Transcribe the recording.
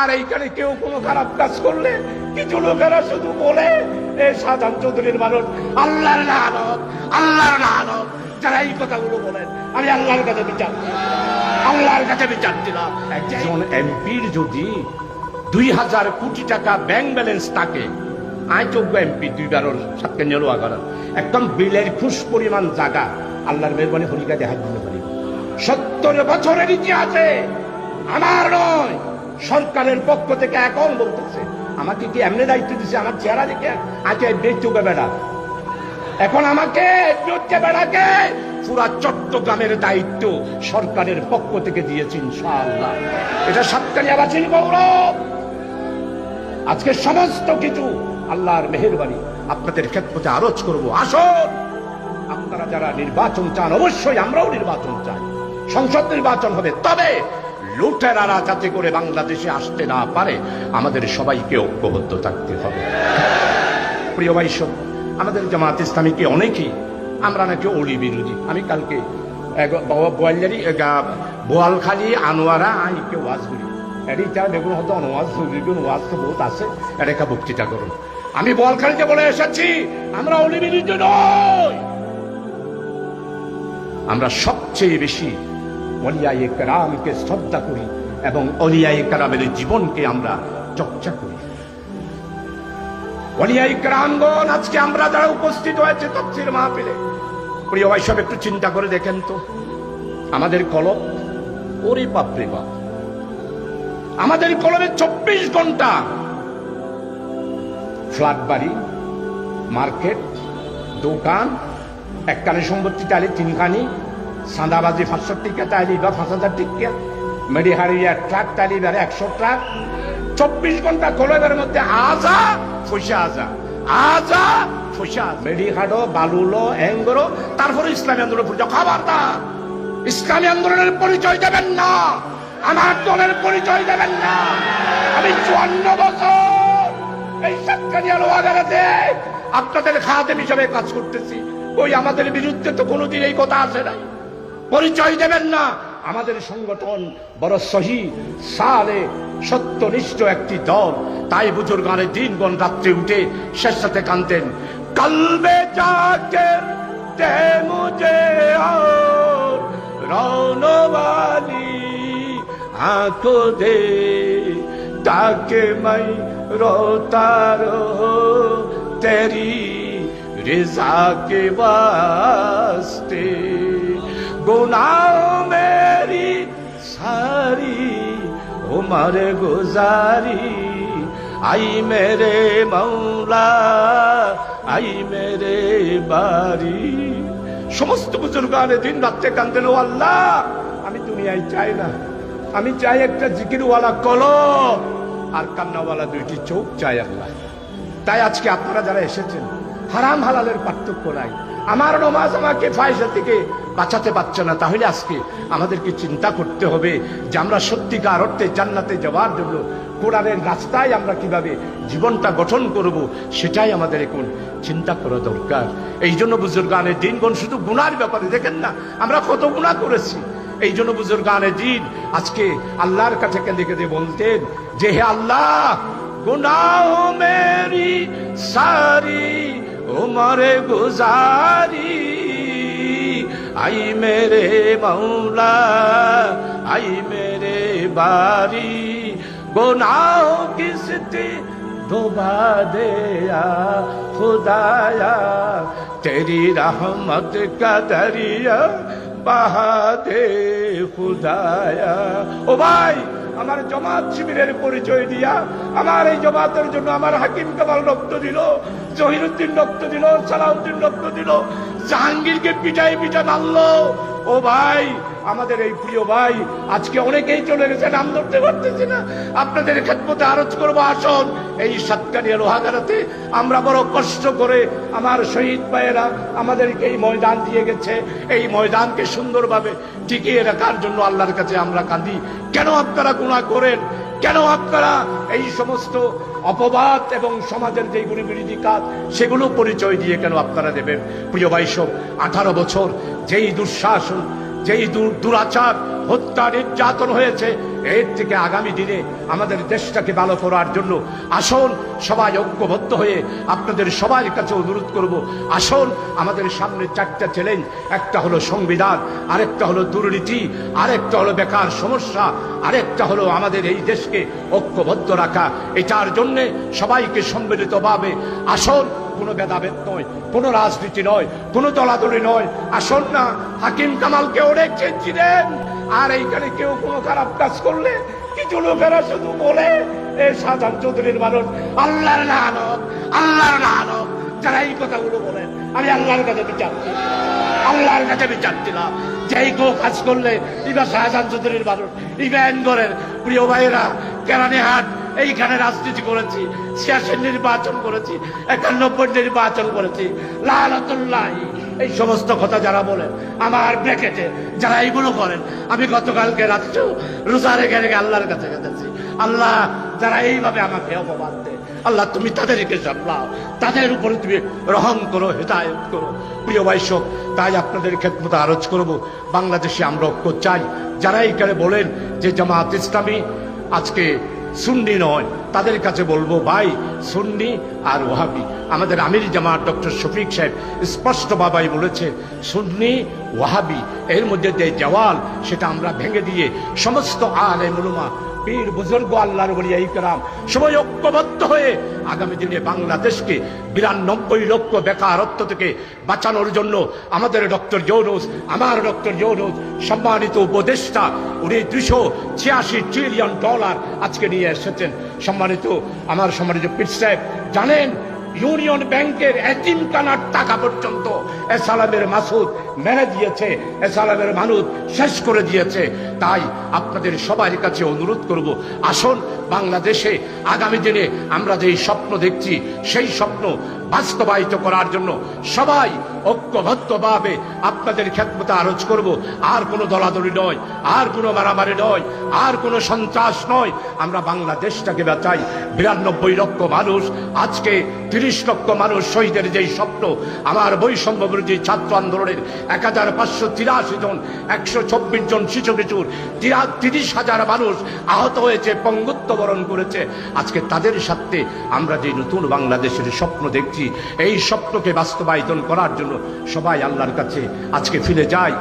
আর এইখানে কেউ কোনো খারাপ কাজ করলে কিছু লোকেরা শুধু বলে, এ সাধারণ চৌধুরীর মানুষ, আল্লাহর লানত আল্লাহর লানত। যারা এই কথাগুলো বলেন, আমি আল্লাহর কাছে বিচার দিই। আল্লাহর কাছে বিচার দিলাম। একজন এমপির যদি দুই হাজার কোটি টাকা ব্যাংক ব্যালেন্স থাকে, আয় যোগ্য এমপি দুইবারের সাথে নেলোয়া করার। একদম বিলের খুশ পরিমাণ জায়গা, আল্লাহর মেহরবানি হরিকা দেখা দিতে পারি সত্তর বছরের ইতিহাসে আমার সরকারের পক্ষ থেকে এখন বলতেছে, আমাকে কি এমনি দায়িত্ব দিছে? আমার চেহারা দেখে আজকে বেচুকে বেড়া। এখন আমাকে বেচুকে বেড়াকে পুরা চট্টগ্রামের দায়িত্ব সরকারের পক্ষ থেকে দিয়েছে ইনশাআল্লাহ। এটা সাতকানিয়াবাসীর গৌরব। আজকে সমস্ত কিছু আল্লাহর মেহেরবানি আপনাদের ক্ষেত্রে আরোচ করব। আসুন, আপনারা যারা নির্বাচন চান, অবশ্যই আমরাও নির্বাচন চাই। সংসদ নির্বাচন হবে, তবে লুটেরারা যাতে করে বাংলাদেশে আসতে না পারে, আমাদের সবাইকে ঐক্যবদ্ধ থাকতে হবে। প্রিয় ভাইসব আমাদের জামাত ইসলামীকে অনেকেই, আমরা নাকি অলি বিরোধী। আমি কালকে বোয়ালি বোয়ালখালী, আনোয়ারা আইকে ওয়াজ করি। এটি যা দেখুন হয়তো অনওয়াজ দেখুন ওয়াজ তো বহুত আছে, এটা বক্তৃতা করুন। আমি বোয়ালখালীতে বলে এসেছি, আমরা অলি বিরোধী নই। আমরা সবচেয়ে বেশি অলিয়াই কারামকে শ্রদ্ধা করি এবং অলিয়াই কারামের জীবনকে আমরা চর্চা করি। অলিয়াই কারামগণ, আজকে আমরা যারা উপস্থিত হয়েছে তফসির মাহফিলে, প্রিয় সব একটু চিন্তা করে দেখেন তো, আমাদের কলম, ওরে বাপরে বাপ, আমাদের কলমে চব্বিশ ঘণ্টা ফ্ল্যাট বাড়ি, মার্কেট, দোকান এককালে সম্পত্তি তাইলে তিনখানি সাদাবাজি পাঁচশো টিকা তাইলি বা পাঁচ হাজার টিকা মেডিহারি এক ট্রাক তাইলি বা একশো ট্রাক। চব্বিশ ঘণ্টা কলমের মধ্যে আজা পয়সা আজা। আজা পয়সা মেডিহাডো, বালুলো, এঙ্গরো, তারপরে ইসলামী আন্দোলন পরিচয়। খবরদার, ইসলামী আন্দোলনের পরিচয় দেবেন না। আমার দলের পরিচয় দেবেন না। আমি চুয়ান্ন বছর এই সাতকানিয়া লোহাগারাতে আপনাদের খাদেম হিসাবে কাজ করতেছি। ওই আমাদের বিরুদ্ধে তো কোনোদিন এই কথা আসে নাই। পরিচয় দেবেন না। আমাদের সংগঠন বড় সহি সালে সত্যনিষ্ঠ একটি দল। তাই বুজুর গানে দিন দিনগণ রাত্রে উঠে শেষ সাথে কানতেন কালবে যাকে তে মুঝে দে। তাকে মাই রোতার তেরি রেজাকে বাস্তে। गुनाह मेरी सारी उम्र गुजारी आई मेरे मौला आई मेरे बारी সমস্ত বুজুর্গানে দিন রাত্রে কান্দেন ও আল্লাহ আমি দুনিয়ায় চাই না আমি চাই একটা জিকিরওয়ালা কলম আর কান্নাওয়ালা দুইটি চোখ চাই আল্লাহ তাই আজকে আপনারা যারা এসেছেন হারাম হালালের পার্থক্য নাই আমার নমাজ আমাকে ফায়সা থেকে বাঁচাতে পারছে না, তাহলে আজকে আমাদেরকে চিন্তা করতে হবে যে আমরা সত্যিকার অর্থে জান্নাতে যাওয়ার জন্য কোরআনের রাস্তায় আমরা কীভাবে জীবনটা গঠন করব, সেটাই আমাদের এখন চিন্তা করা দরকার। এই জন্য বুজুর্গানের দিনগণ শুধু গুণার ব্যাপারে দেখেন না, আমরা কত গুণা করেছি। এই জন্য বুজুর্গানে দিন, আজকে আল্লাহর কাছে কেঁদে কেঁদে বলতেন যে, হে আল্লাহ, গুনাহ মেরি সারি মারে গুজারি। আই মেরে মৌলা আই মেরে বারি গোনাও কিসতে ডোবা দেয়া, খুদায়া, তেরি রহমত কা দরিয়া বাহা দে খুদায়া। ও ভাই আমার জমাত শিবিরের পরিচয় দিয়া আমার এই জমাতের জন্য আমার হাকিম কামাল রক্ত দিল, জহিরুদ্দিন রক্ত দিল, সালাউদ্দিন রক্ত দিল, জাহাঙ্গীরকে পিঠাই পিঠা মারলো। ও ভাই আমাদের এই প্রিয় ভাই আজকে অনেকেই চলে গেছে, নাম ধরতে পারতেছি না। আপনাদের ক্ষেত্রে আরজ করব, আসন। এই সাতকানিয়া লোহাগারাতে আমরা বড় কষ্ট করে আমার শহীদ ভাইয়েরা আমাদেরকে এই ময়দান দিয়ে গেছে। এই ময়দানকে সুন্দরভাবে টিকিয়ে রাখার জন্য আল্লাহর কাছে আমরা কাঁদি। কেন আপনারা গুণা করেন? কেন আপনারা এই সমস্ত অপবাদ এবং সমাজের যে বিরোধী কাজ, সেগুলো পরিচয় দিয়ে কেন আপনারা দেবেন? প্রিয় ভাইসব আঠারো বছর যেই দুঃশাসন যেই দূর দুরাচার হত্যা নির্যাতন হয়েছে, এর থেকে আগামী দিনে আমাদের দেশটাকে ভালো করার জন্য আসুন, সবাই ঐক্যবদ্ধ হয়ে আপনাদের সবার কাছে অনুরোধ করব, আসুন, আমাদের সামনে চারটা চ্যালেঞ্জ, একটা হলো সংবিধান, আরেকটা হলো দুর্নীতি, আরেকটা হলো বেকার সমস্যা, আরেকটা হলো আমাদের এই দেশকে ঐক্যবদ্ধ রাখা। এটার জন্যে সবাইকে সম্মিলিতভাবে আসুন কোনো ভেদাভেদ নয়, কোনো রাজনীতি নয়, কোনো দলাদলি নয়। আসুন না, হাকিম কামালকে অনেক চেয়েছিলেন আর এইখানে কেউ কোনো খারাপ কাজ করলে কিছু লোকেরা শুধু বলে, এ সাধারণ চৌধুরীর মানুষ, আল্লাহর নানক আল্লাহর নানক যারা এই কথাগুলো বলেন, আমি আল্লাহর কাছে বিচার আল্লাহর কাছে বিচার দিলাম। কেউ কাজ করলে, ইবা শাহজাহান চৌধুরীর মানুষ ইভেন করেন প্রিয় ভাইয়েরা কেরানি হাট, এইখানে রাজনীতি করেছি ছিয়াশি নির্বাচন করেছি, একানব্বই নির্বাচন করেছি, লালতুল্লাহ। এই সমস্ত কথা যারা বলেন, আমার ব্র্যাকেটে যারা এইগুলো করেন, আমি গতকালকে রাত্রেও রোজা রেখে রেখে আল্লাহর কাছে গেছি। আল্লাহ যারা এইভাবে আমাকে অপমান দেয়, আল্লাহ তুমি তাদেরকে সামলাও, তাদের উপরে তুমি রহম করো, হেদায়ত করো। প্রিয় বৈশক তাই আপনাদের ক্ষেত্রে আরজ করব। বাংলাদেশে আমরা ঐক্য চাই। যারা এইখানে বলেন যে জামাত ইসলামী আজকে সুন্নি নয়, তাদের কাছে বলব, ভাই, সুন্নি আর ওয়াহাবি। আমাদের আমির জামাত ডক্টর শফিক সাহেব স্পষ্ট বাবাই বলেছে, সুন্নি, ওয়াহাবি, এর মধ্যে যে জওয়াল, সেটা আমরা ভেঙে দিয়ে সমস্ত আলে মুলুমা পীর বুজুর্গ আল্লাহর বলিয়া ইকরাম সবাই ঐক্যবদ্ধ হয়ে আগামী দিনে বাংলাদেশকে বিরানব্বই লক্ষ বেকারত্ব থেকে বাঁচানোর জন্য আমাদের ডক্টর জৌনুস আমার ডক্টর জৌনুস সম্মানিত উপদেষ্টা, উনি দুশো ছিয়াশি ট্রিলিয়ন ডলার আজকে নিয়ে এসেছেন। সম্মানিত, আমার সম্মানিত পীর সাহেব, জানেন ইউনিয়ন ব্যাংকের এতিমখানার টাকা পর্যন্ত এসালামের মাসুদ মেনে দিয়েছে, এসালামের মানুষ শেষ করে দিয়েছে। তাই আপনাদের সবার কাছে অনুরোধ করব, আসুন বাংলাদেশে আগামী দিনে আমরা যেই স্বপ্ন দেখছি, সেই স্বপ্ন বাস্তবায়িত করার জন্য সবাই ঐক্যবদ্ধভাবে আপনাদের ক্ষেত্রতে আরজ করব। আর কোনো দলাদলি নয়, আর কোনো মারামারি নয়, আর কোনো সন্ত্রাস নয়। আমরা বাংলাদেশটাকে বাঁচাই। বিরানব্বই লক্ষ মানুষ, আজকে তিরিশ লক্ষ মানুষ শহীদের যেই স্বপ্ন, আমার বৈষম্য বিরোধী ছাত্র আন্দোলনের এক হাজার পাঁচশো তিরাশি জন, একশো চব্বিশ জন শিশু কিশোর, তিরা- তিরিশ হাজার মানুষ আহত হয়েছে, পঙ্গুত্ব বরণ করেছে। আজকে তাদের সাথে আমরা যে নতুন বাংলাদেশের স্বপ্ন দেখছি, এই স্বপ্নকে বাস্তবায়িত করার জন্য সবাই আল্লাহর কাছে আজকে ফিরে যায়